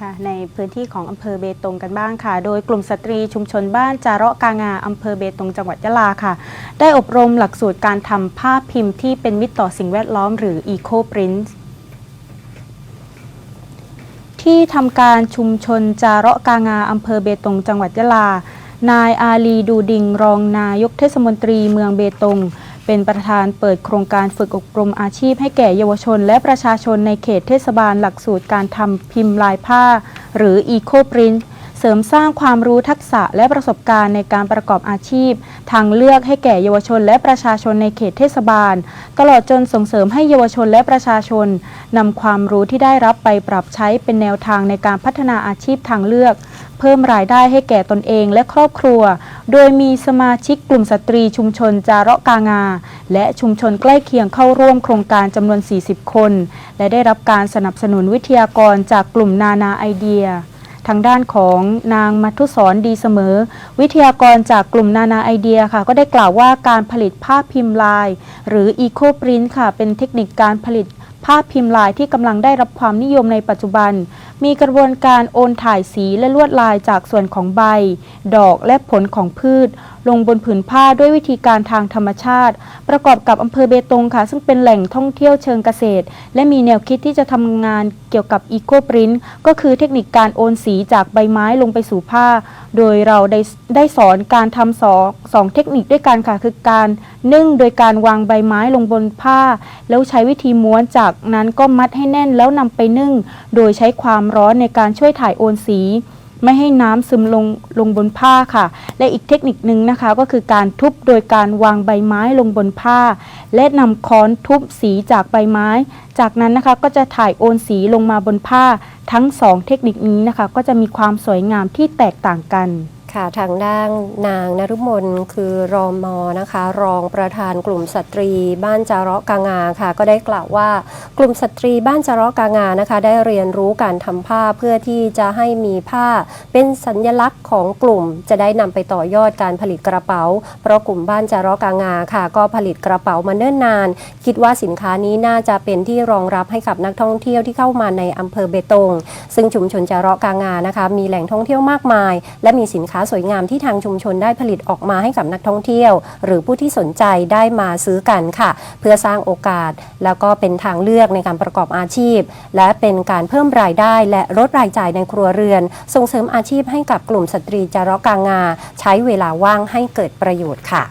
ค่ะในพื้นที่ของอำเภอเบตงกันบ้างค่ะ โดยกลุ่มสตรีชุมชนบ้านจาระกางาอำเภอเบตงจังหวัดยะลาค่ะ ได้อบรมหลักสูตรการทำภาพพิมพ์ที่เป็นมิตรต่อสิ่งแวดล้อมหรือ Eco Print ที่ทำการชุมชนจาระกางาอำเภอเบตงจังหวัดยะลา นายอาลีดูดิงรองนายกเทศมนตรีเมืองเบตง เป็นประธานเปิดโครงการฝึกอบรมอาชีพให้แก่เยาวชน และประชาชนในเขตเทศบาลหลักสูตรการทำพิมพ์ลายผ้า หรือ Eco Print เสริมสร้างความรู้ทักษะและประสบการณ์ในการประกอบอาชีพ ทางเลือกให้แก่เยาวชนและประชาชนในเขตเทศบาล ตลอดจนส่งเสริมให้เยาวชนและประชาชนนำความรู้ที่ได้รับไปปรับใช้เป็นแนวทางในการพัฒนาอาชีพทางเลือก เพิ่มรายได้ให้แก่ตนเองและครอบครัว โดยมีสมาชิกกลุ่มสตรีชุมชนจาระกางา และชุมชนใกล้เคียงเข้าร่วมโครงการจำนวน 40 คน และได้รับการสนับสนุนวิทยากรจากกลุ่มนานาไอเดียทางด้านของนางมัทุศรดีเสมอ วิทยากรจากกลุ่มนานาไอเดียค่ะ ก็ได้กล่าวว่าการผลิตภาพพิมพ์ลาย หรือ Eco Print ค่ะ เป็นเทคนิคการผลิตภาพพิมพ์ลายที่กำลังได้รับความนิยมในปัจจุบัน มีกระบวนการโอนถ่ายสีและลวดลายจากส่วนของใบ ดอกและผลของพืช ลงบนผืนผ้าด้วยวิธีการทางธรรมชาติ ประกอบกับอำเภอเบตงค่ะ ซึ่งเป็นแหล่งท่องเที่ยวเชิงเกษตร และมีแนวคิดที่จะทำงานเกี่ยวกับ Eco Print ก็คือเทคนิคการโอนสีจากใบไม้ลงไปสู่ผ้า โดยเราได้ได้สอนการทำสองสองเทคนิคด้วยกันค่ะคือการนึ่งโดยการวางใบไม้ลงบนผ้า แล้วใช้วิธีม้วนจากากนั้นก็มัดให้แน่นแล้วนำไปนึ่ง โดยใช้ความร้อนในการช่วยถ่ายโอนสี ไม่ให้น้ำซึมลงลงบนผ้าค่ะ และอีกเทคนิคนึงนะคะ ก็คือการทุบโดยการวางใบไม้ลงบนผ้า และนำค้อนทุบสีจากใบไม้ จากนั้นนะคะก็จะถ่ายโอนสีลงมาบนผ้า ทั้งสองเทคนิคนี้นะคะ ก็จะมีความสวยงามที่แตกต่างกัน ค่ะทางด้านนางนรุมนคือรอมอนะคะ รองประธานกลุ่มสตรี บ้านจาระกางาค่ะ ก็ได้กล่าวว่ากลุ่มสตรีบ้านจาระกางานะคะ ได้เรียนรู้การทำผ้าเพื่อที่จะให้มีผ้าเป็นสัญลักษณ์ของกลุ่ม จะได้นำไปต่อยอดการผลิตกระเป๋า เพราะกลุ่มบ้านจาระกางาค่ะ ก็ผลิตกระเป๋ามาเนิ่นนาน คิดว่าสินค้านี้น่าจะเป็นที่รองรับให้กับนักท่องเที่ยวที่เข้ามาในอำเภอเบตงซึ่งชุมชนจาระกางานะคะ มีแหล่งท่องเที่ยวมากมาย และมีสินค้าสวยงามที่ทางชุมชนได้ผลิตออกมาให้กับนักท่องเที่ยว หรือผู้ที่สนใจได้มาซื้อกันค่ะ เพื่อสร้างโอกาส แล้วก็เป็นทางเลือกในการประกอบอาชีพ และเป็นการเพิ่มรายได้ และลดรายจ่ายในครัวเรือน ส่งเสริมอาชีพให้กับกลุ่มสตรีจาระกางา ใช้เวลาว่างให้เกิดประโยชน์ค่ะ